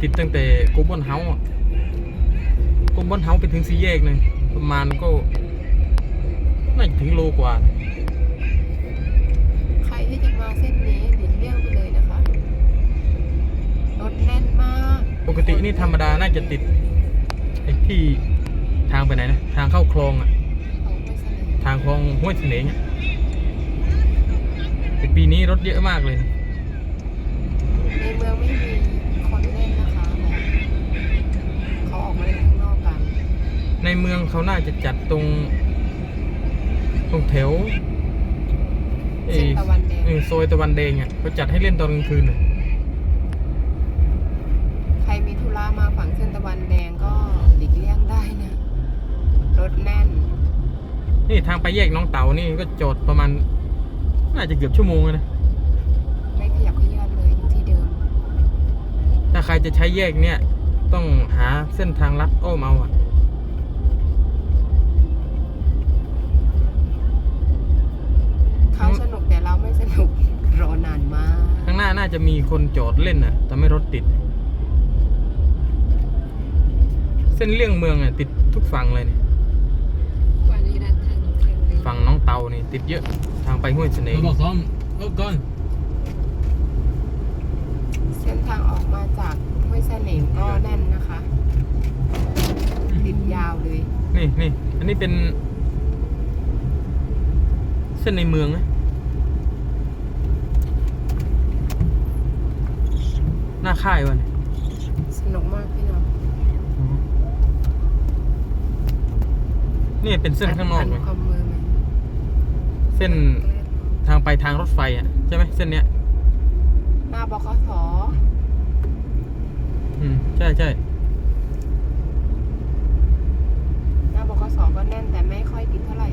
ติดตั้งแต่โกบอนเฮาส์อะโกบอนเฮาส์ไปถึงสี่แยกเลยประมาณก็น่าจะถึงโลกว่า ใครที่จะมาเส้นนี้หลีกเลี่ยงไปเลยนะคะ รถแน่นมาก ปกตินี่ธรรมดาน่าจะติดไอ้ที่ทางไปไหนนะ ทางเข้าคลองอะเอาไม่เสนอทางคลองห้วยเสนงอะแต่ปีนี้รถเยอะมากเลย ในเมืองไม่มีคนเล่นนะคะแบบเขาออกมาเล่นข้างนอกกัน ในเมืองเขาน่าจะจัดตรง ตรงแถวไอ้เส้นตะวันแดง เออซอยตะวันแดงอะเขาจัดให้เล่นตอนกลางคืนอะใครมีธุระมาฝั่งเส้นตะวันแดงก็หลีกเลี่ยงได้นะ รถแน่น นี่ทางไปแยกน้องเต่านี่ก็จอดประมาณ น่าจะเกือบชั่วโมงเลยนะ ไม่ขยับขยื่นเลยอยู่ที่เดิม ถ้าใครจะใช้แยกเนี่ย ต้องหาเส้นทางลัดอ้อมเอาอะ จะมีคนจอดเล่นอะแต่ไม่รถติด เส้นเลี่ยงเมืองอะติดทุกฝั่งเลยนี่กว่านี้นะทางเชียงเลยฝั่งน้องเตานี่ติดเยอะทางไปห้วยเสน่ห์บอกซ้อมเอาก่อนเส้นทางออกมาจากห้วยเสน่ห์ก็แน่นนะคะ ติดยาวเลย นี่นี่อันนี้เป็น เส้นในเมืองนะ หน้าค่ายวะเนี่ยสนุกมากพี่น้องนี่เป็นเส้นข้างนอกเลเลยยความมือมันเส้นทางไปทางรถไฟอะใช่ไหมเส้นเนี้ยหน้าบคสอืมใช่ใช่หน้าบคสก็แน่นแต่ไม่ค่อยติดเท่าไหร่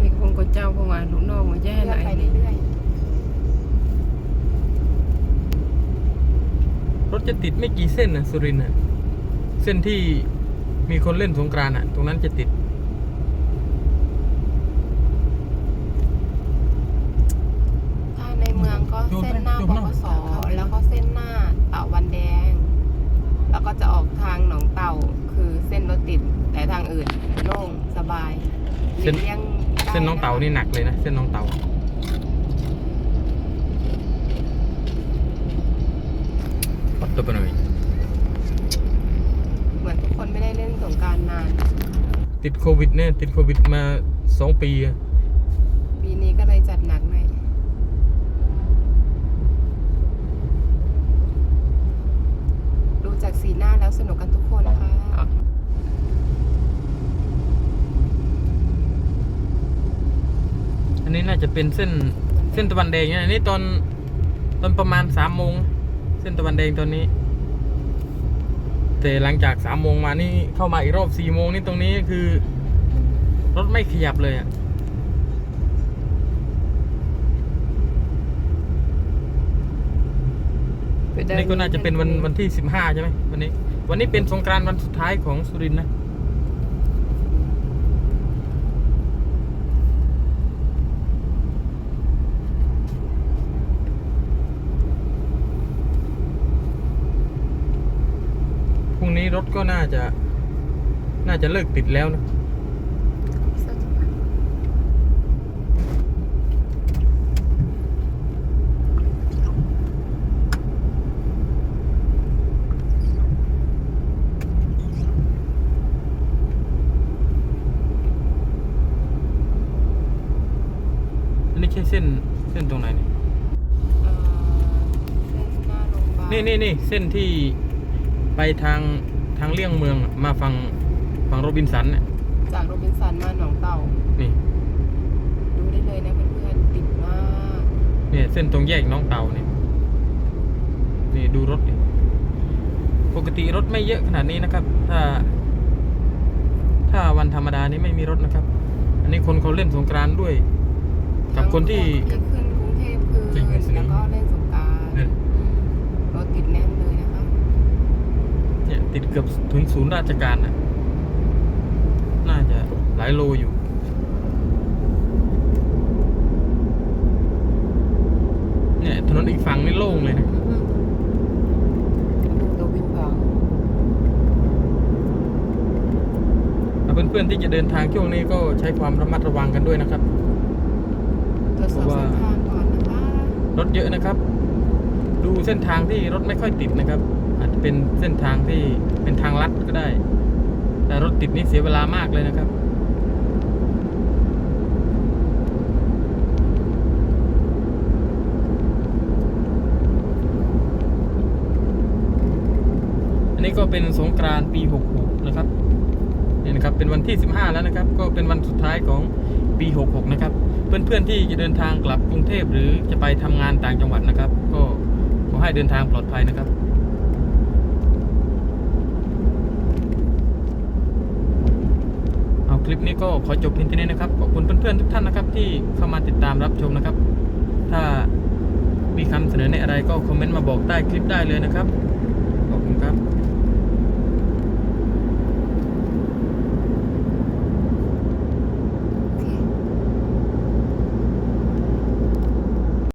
มีคงกดเจ้าเพราะว่าลูกน้องมาแย่เลื่ไหอนนไปเรื่อย รถ จะติดไม่กี่เส้นนะสุรินทร์อะเส้นที่มีคนเล่นสงกรานต์อะ ตรงนั้นจะติดๆถ้าในเมืองก็เส้นหน้าบคสแล้วก็เส้นหน้าเต่าวันแดง แล้วก็จะออกทางหนองเต่าคือเส้นรถติดแต่ทางอื่นโล่งสบายเส้นหลีกลี่ยงได้เส้นน้องเต่านี่หนักเลยนะ เส้นน้องเต่าปัดตัวไปหน่อย เหมือนทุกคนไม่ได้เล่นสงกรารนาน ติดโควิดเนี่ยติดโควิดมาสองปีอะปีนี้ก็เลยจัดหนักหน่อยดูจากสีหน้าแล้วสนุกกันทุกคนนะคะอันนี้น่าจะเป็นเส้นเส้นตะวันแดงเนี่ยอันนี้ตอนตอนประมาณสามโมงเส้นตะวันแดงตอนนี้ แต่หลังจากสามโมงมานี่เข้ามาอีกรอบสี่โมงนี่ตรงนี้คือ รถไม่ขยับเลยอะนี่ก็น่าจะเป็นวันวันที่สิบห้าใช่ไหมวันนี้ วันนี้เป็นสงกรานต์วันสุดท้ายของสุรินทร์นะ นี้รถก็น่าจะ น่าจะเลิกติดแล้วนะอันนี้ใช่เส้นเส้นตรงไหนเนี่ยเอ่อเส้นหน้าโรงพยาบาลนี่นี่นี่เส้นที่ไปทาง ทางเลี่ยงเมืองอะมาฝั่งฝั่งโรบินสันน่ะจากโรบินสันมาหนองเต่า นี่ดูได้เลยนะเพื่อนๆติดมากเนี่ยเส้นตรงแยกน้องเต่าเนี่ยนี่ดูรถดิปกติรถไม่เยอะขนาดนี้นะครับ ถ้า ถ้าวันธรรมดานี้ไม่มีรถนะครับ อันนี้คนเขาเล่นสงกรานต์ด้วย กับคนที่ ทั้งขึ้นกรุงเทพคืนจริงๆแล้วก็เล่นสงกรารเนี่ยรถติดแน่นเลยนะคะี่ย ติดเกือบถึงศูนย์ราชการนะน่าจะหลายโลอยู่เนี่ยถนนอีกฝั่งนี่โล่งเลยนะเราวิ่งผ่านเพื่อนๆที่จะเดินทางช่วงนี้ก็ใช้ความระมัดระวังกันด้วยนะครับเพราะว่ารถเยอะนะครับ ดูเส้นทางที่รถไม่ค่อยติดนะครับ อาจจะเป็นเส้นทางที่เป็นทางลัดก็ได้ แต่รถติดนี่เสียเวลามากเลยนะครับอันนี้ก็เป็นสงกรานต์ปี 66 นะครับนี่นะครับ เป็นวันที่ 15 แล้วนะครับ ก็เป็นวันสุดท้ายของปี 66 นะครับ เพื่อนๆที่จะเดินทางกลับกรุงเทพหรือจะไปทำงานต่างจังหวัดนะครับ ก็ขอให้เดินทางปลอดภัยนะครับ เอาค ลิปนี้ก็ขอจบเพียงเท่านี้นะครับ ขอบคุณเพื่อนๆทุกท่านนะครับ ที่เข้ามาติดตามรับชมนะครับ ถ้ามีคำเสนอในอะไรก็คอมเมนต์มาบอกใต้คลิปได้เลยนะครับ ขอบคุณครับ